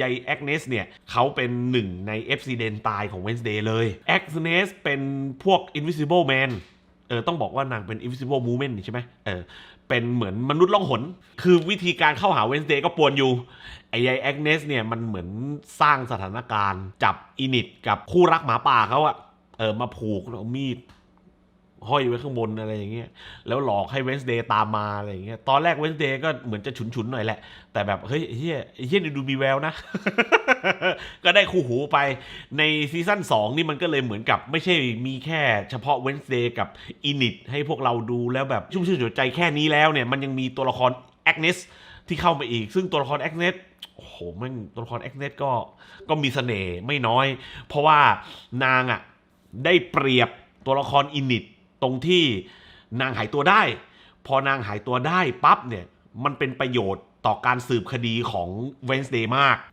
ยายแอกเนสเนี่ยเขาเป็นหนึ่งใน FC เดนตายของ Wednesday เลยแอกเนสเป็นพวก Invisible Man เออต้องบอกว่านางเป็น Invisible Woman นี่ใช่ไหมเออเป็นเหมือนมนุษย์ล่องหน คือวิธีการเข้าหา Wednesday ก็ปวนอยู่ ไอ้ยายแอกเนสเนี่ยมันเหมือนสร้างสถานการณ์ จับอินิตกับคู่รักหมาป่าเขาอะเออมาผูกแล้วเอามีด ห้อยไว้ข้างบนอะไรอย่างเงี้ยแล้วหลอกให้เวนส์เดย์ตามมาอะไรอย่างเงี้ยตอนแรกเวนส์เดย์ก็เหมือนจะฉุนๆหน่อยแหละ แต่แบบเฮ้ยไอ้เฮียไอ้เฮียนี่ดูมีแววนะ ก็ได้คู่หูไปในซีซั่น2 นี่มันก็เลยเหมือนกับไม่ใช่มีแค่เฉพาะเวนส์เดย์กับอินิตให้พวกเราดูแล้วแบบชุ่มชื่นหัวใจแค่นี้แล้วเนี่ยมันยังมีตัวละครแอกเนสที่เข้ามาอีก ซึ่งตัวละครแอกเนสโอ้โหแมันตัวละครแอกเนสก็ก็มีเสน่ห์ไม่น้อย เพราะว่านางอะได้เปรียบตัวละครอินิต ตรงที่นางหายตัวได้ พอนางหายตัวได้ปั๊บเนี่ย มันเป็นประโยชน์ต่อการสืบคดีของเวนส์เดย์มาก